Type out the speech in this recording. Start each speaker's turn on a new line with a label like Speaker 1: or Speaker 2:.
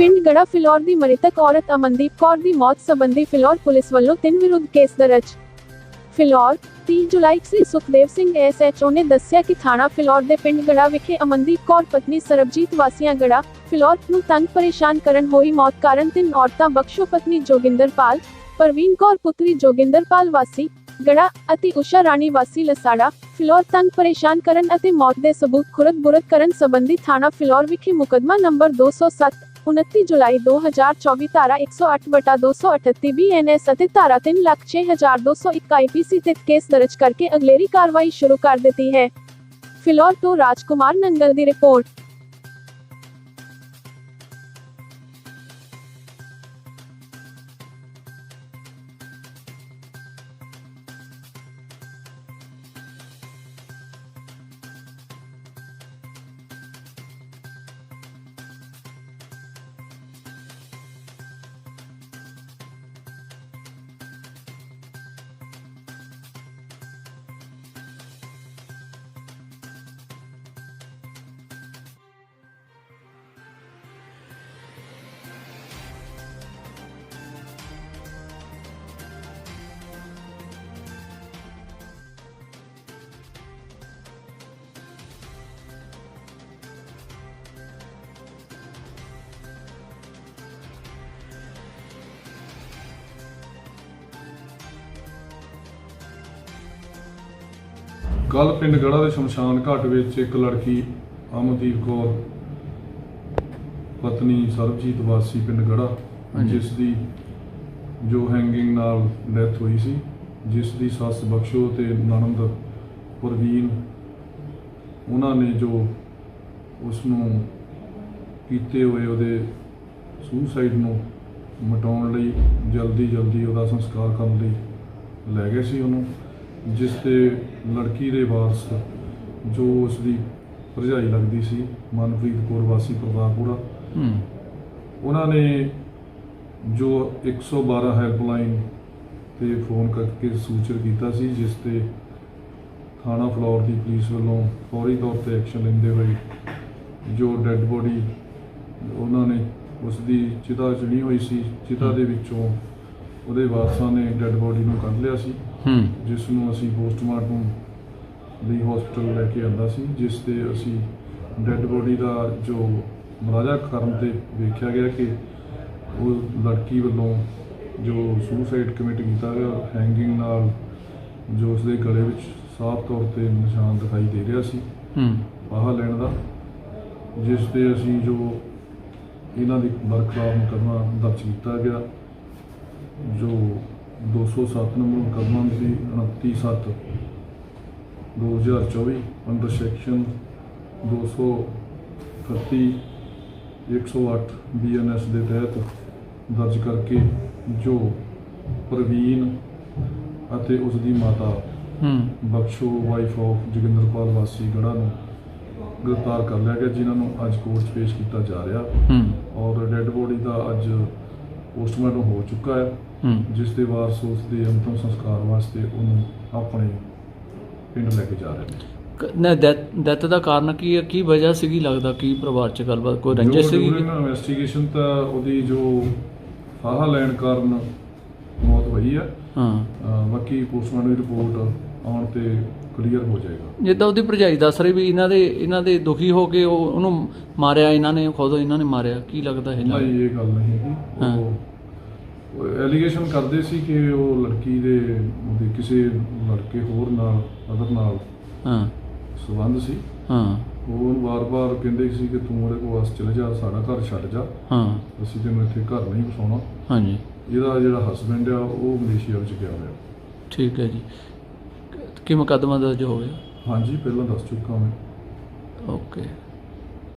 Speaker 1: ਪਿੰਡ ਗੜਾ ਫਿਲੌਰ ਦੀ ਮ੍ਰਿਤਕ ਔਰਤ ਅਮਨਦੀਪ ਕੌਰ ਦੀ ਮੌਤ ਸੰਬੰਧੀ ਫਿਲੌਰ ਪੁਲਿਸ ਵੱਲੋਂ ਤਿੰਨ ਵਿਰੁੱਧ ਕੇਸ ਦਰਜ ਫਿਲੌਰ 30 ਜੁਲਾਈ ਸ੍ਰੀ ਸੁਖਦੇਵ ਸਿੰਘ ਐਸਐਚਓ ਨੇ ਦੱਸਿਆ ਕਿ ਥਾਣਾ ਫਿਲੌਰ ਦੇ ਪਿੰਡ ਗੜਾ ਵਿਖੇ ਅਮਨਦੀਪ ਕੌਰ ਪਤਨੀ ਸਰਬਜੀਤ ਵਾਸੀਆਂ ਗੜਾ ਫਿਲੌਰ ਨੂੰ ਤੰਗ ਪਰੇਸ਼ਾਨ ਕਰਨ ਹੋਈ ਮੌਤ ਕਾਰਨ ਤਿੰਨ ਔਰਤਾਂ ਬਖਸ਼ੋ ਪਤਨੀ ਜੋਗਿੰਦਰਪਾਲ ਪ੍ਰਵੀਨ ਕੌਰ ਪੁੱਤਰੀ ਜੋਗਿੰਦਰਪਾਲ ਵਾਸੀ ਗੜਾ ਅਤੇ ਉਸ਼ਾ ਰਾਣੀ ਵਾਸੀ ਲਸਾੜਾ ਫਿਲੌਰ ਤੰਗ ਪਰੇਸ਼ਾਨ ਕਰਨ ਅਤੇ ਮੌਤ ਦੇ ਸਬੂਤ ਖੁਰਦ ਬੁਰਦ ਕਰਨ ਸੰਬੰਧੀ ਥਾਣਾ ਫਿਲੌਰ ਵਿਖੇ ਮੁਕਦਮਾ ਨੰਬਰ 207 29 ਜੁਲਾਈ 2024 ਧਾਰਾ 108 ਬਟਾ 238 ਬੀਐਨਐਸ ਅਤੇ ਧਾਰਾ 3 ਲੱਖ 6201 ਆਈਪੀਸੀ ਤੇ ਕੇਸ ਦਰਜ ਕਰਕੇ ਅਗਲੇਰੀ ਕਾਰਵਾਈ ਸ਼ੁਰੂ ਕਰ ਦਿੱਤੀ ਹੈ। ਫਿਲੌਰ ਤੋਂ ਰਾਜਕੁਮਾਰ ਨੰਗਲ ਦੀ ਰਿਪੋਰਟ।
Speaker 2: ਕੱਲ ਪਿੰਡ ਗੜਾ ਦੇ ਸ਼ਮਸ਼ਾਨ ਘਾਟ ਵਿੱਚ ਇੱਕ ਲੜਕੀ ਅਮਨਦੀਪ ਕੌਰ ਪਤਨੀ ਸਰਬਜੀਤ ਵਾਸੀ ਪਿੰਡ ਗੜਾ। ਜਿਸ ਦੀ ਜੋ ਹੈਂਗਿੰਗ ਨਾਲ ਡੈਥ ਹੋਈ ਸੀ ਜਿਸ ਦੀ ਸੱਸ ਬਖਸ਼ੋ ਤੇ ਨਣਦ ਪ੍ਰਵੀਨ ਉਹਨਾਂ ਨੇ ਜੋ ਉਸ ਨੂੰ ਕੀਤੇ ਹੋਏ ਉਹਦੇ ਸੁਸਾਈਡ ਨੂੰ ਮਟਾਉਣ ਲਈ ਜਲਦੀ ਜਲਦੀ ਉਹਦਾ ਸੰਸਕਾਰ ਕਰਨ ਲਈ ਲੈ ਗਏ ਸੀ ਉਹਨੂੰ ਜਿਸ ਤੇ ਲੜਕੀ ਦੇ ਵਾਰਸ ਜੋ ਉਸ ਦੀ ਭਰਜਾਈ ਲੱਗਦੀ ਸੀ ਮਨਪ੍ਰੀਤ ਕੌਰ ਵਾਸੀ ਪ੍ਰਤਾਪਪੁਰਾ
Speaker 3: ਹੂੰ।
Speaker 2: ਉਹਨਾਂ ਨੇ ਜੋ 112 ਹੈਲਪਲਾਈਨ ਤੇ ਫੋਨ ਕਰਕੇ ਸੂਚਿਤ ਕੀਤਾ ਸੀ ਜਿਸ ਤੇ ਥਾਣਾ ਫਲੋਰ ਦੀ ਪੁਲਿਸ ਵੱਲੋਂ ਫੌਰੀ ਤੌਰ ਤੇ ਐਕਸ਼ਨ ਲੈਂਦੇ ਹੋਏ ਜੋ ਡੈੱਡ ਬੋਡੀ ਉਹਨਾਂ ਨੇ ਉਸ ਦੀ ਚਿਤਾ ਚੜੀ ਹੋਈ ਸੀ ਚਿਤਾ ਦੇ ਵਿੱਚੋਂ ਉਹਦੇ ਵਾਰਸਾਂ ਨੇ ਡੈੱਡ ਬੋਡੀ ਨੂੰ ਕੱਢ ਲਿਆ ਸੀ।
Speaker 3: ਹੂੰ।
Speaker 2: ਜਿਸ ਨੂੰ ਅਸੀਂ ਪੋਸਟਮਾਰਟਮ ਲਈ ਹਸਪੀਟਲ ਲੈ ਕੇ ਆਂਦਾ ਸੀ ਜਿਸ ਤੇ ਅਸੀਂ ਡੈੱਡ ਬੋਡੀ ਦਾ ਜੋ ਮਰਾਜਾ ਕਰਨ ਤੇ ਵੇਖਿਆ ਗਿਆ ਕਿ ਉਹ ਲੜਕੀ ਵੱਲੋਂ ਜੋ ਸੁਸਾਈਡ ਕਮਿਟ ਕੀਤਾ ਗਿਆ ਹੈਂਗਿੰਗ ਨਾਲ ਜੋ ਉਸਦੇ ਗਲੇ ਵਿੱਚ ਸਾਫ਼ ਤੌਰ ਤੇ ਨਿਸ਼ਾਨ ਦਿਖਾਈ ਦੇ ਰਿਹਾ ਸੀ
Speaker 3: ਹੂੰ।
Speaker 2: ਫਾਹਾ ਲੈਣ ਦਾ ਜਿਸ ਤੇ ਅਸੀਂ ਜੋ ਇਹਨਾਂ ਦੀ ਬਰਖਲਾਫ ਮੁਕੱਦਮਾ ਦਰਜ ਕੀਤਾ ਗਿਆ। ਜੋ 207 ਨੰਬਰ ਮੁਕੱਦਮਾ ਸੀ 29 7 2024 ਅੰਡਰ ਸੈਕਸ਼ਨ 231 108 ਬੀਐਨਐਸ ਦੇ ਤਹਿਤ ਦਰਜ ਕਰਕੇ ਜੋ ਪ੍ਰਵੀਨ ਅਤੇ ਉਸ ਦੀ ਮਾਤਾ
Speaker 3: ਹੂੰ।
Speaker 2: ਬਖਸ਼ੋ ਵਾਈਫ ਆਫ ਜੋਗਿੰਦਰਪਾਲ ਵਾਸੀ ਗੜਾ ਨੂੰ ਗ੍ਰਿਫਤਾਰ ਕਰ ਲਿਆ ਗਿਆ ਜਿਨ੍ਹਾਂ ਨੂੰ ਅੱਜ ਕੋਰਟ 'ਚ ਪੇਸ਼ ਕੀਤਾ ਜਾ ਰਿਹਾ।
Speaker 3: ਹੂੰ।
Speaker 2: ਔਰ ਡੈੱਡ ਬੋਡੀ ਦਾ ਅੱਜ ਪੋਸਟਮਾਰਟਮ ਹੋ ਚੁੱਕਾ ਹੈ। ਜਿਸ ਦੇ ਵਾਰਸ ਉਸ ਦੇ ਅੰਤਮ ਸੰਸਕਾਰ ਵਾਸਤੇ ਉਹਨੂੰ ਆਪਣੇ ਪਿੰਡ ਲੈ ਕੇ ਜਾ ਰਹੇ ਨੇ।
Speaker 3: ਨਾ ਡੈਥ ਦਾ ਕਾਰਨ ਕੀ ਹੈ? ਕੀ ਵਜ੍ਹਾ ਸੀਗੀ ਲੱਗਦਾ? ਕੀ ਪਰਿਵਾਰ ਚ ਗੱਲਬਾਤ ਕੋਈ ਰੰਜਿਸ਼ ਸੀਗੀ?
Speaker 2: ਇਨਵੈਸਟੀਗੇਸ਼ਨ ਤਾਂ ਉਹਦੀ ਜੋ ਫਾਹਾ ਲੈਣ ਕਾਰਨ ਮੌਤ ਹੋਈ ਹੈ।
Speaker 3: ਹਾਂ।
Speaker 2: ਬਾਕੀ ਪੋਸਟਮਾਰਟਮ ਦੀ ਰਿਪੋਰਟ ਆਉਣ ਤੇ ਕਲੀਅਰ ਹੋ ਜਾਏਗਾ।
Speaker 3: ਜਿੱਦਾਂ ਉਹਦੀ ਭਰਜਾਈ ਦੱਸ ਰਹੀ ਵੀ ਇਹਨਾਂ ਦੇ ਇਹਨਾਂ ਦੇ ਦੁਖੀ ਹੋ ਕੇ ਉਹ ਉਹਨੂੰ ਮਾਰਿਆ ਇਹਨਾਂ ਨੇ ਖੁਦ ਇਹਨਾਂ ਨੇ ਮਾਰਿਆ। ਕੀ ਲੱਗਦਾ ਹੈ
Speaker 2: ਨਹੀਂ ਇਹ ਗੱਲ ਨਹੀਂ ਹੈਗੀ।
Speaker 3: ਹਾਂ।
Speaker 2: ਉਹ ਐਲੀਗੇਸ਼ਨ ਕਰਦੇ ਸੀ ਕਿ ਉਹ ਲੜਕੀ ਦੇ ਉਹਦੇ ਕਿਸੇ ਲੜਕੇ ਹੋਰ ਨਾਲ ਅਦਰ ਨਾਲ
Speaker 3: ਹਾਂ।
Speaker 2: ਸੰਬੰਧ ਸੀ।
Speaker 3: ਹਾਂ।
Speaker 2: ਉਹ ਉਹਨੂੰ ਵਾਰ-ਵਾਰ ਕਹਿੰਦੇ ਸੀ ਕਿ ਤੂੰ ਉਹਦੇ ਕੋਲ ਵਾਸ ਚਲੇ ਜਾ ਸਾਡਾ ਘਰ ਛੱਡ ਜਾ।
Speaker 3: ਹਾਂ।
Speaker 2: ਅਸੀਂ ਤੈਨੂੰ ਇੱਥੇ ਘਰ ਨਹੀਂ ਵਸਾਉਣਾ।
Speaker 3: ਹਾਂਜੀ।
Speaker 2: ਇਹਦਾ ਜਿਹੜਾ ਹਸਬੰਡ ਆ ਉਹ ਮਲੇਸ਼ੀਆ ਵਿੱਚ ਗਿਆ ਹੋਇਆ।
Speaker 3: ਠੀਕ ਹੈ ਜੀ। ਕੀ ਮੁਕੱਦਮਾ ਦਰਜ ਹੋ ਗਿਆ
Speaker 2: ਹਾਂਜੀ ਪਹਿਲਾਂ ਦੱਸ ਚੁੱਕਾ ਮੈਂ।
Speaker 3: ਓਕੇ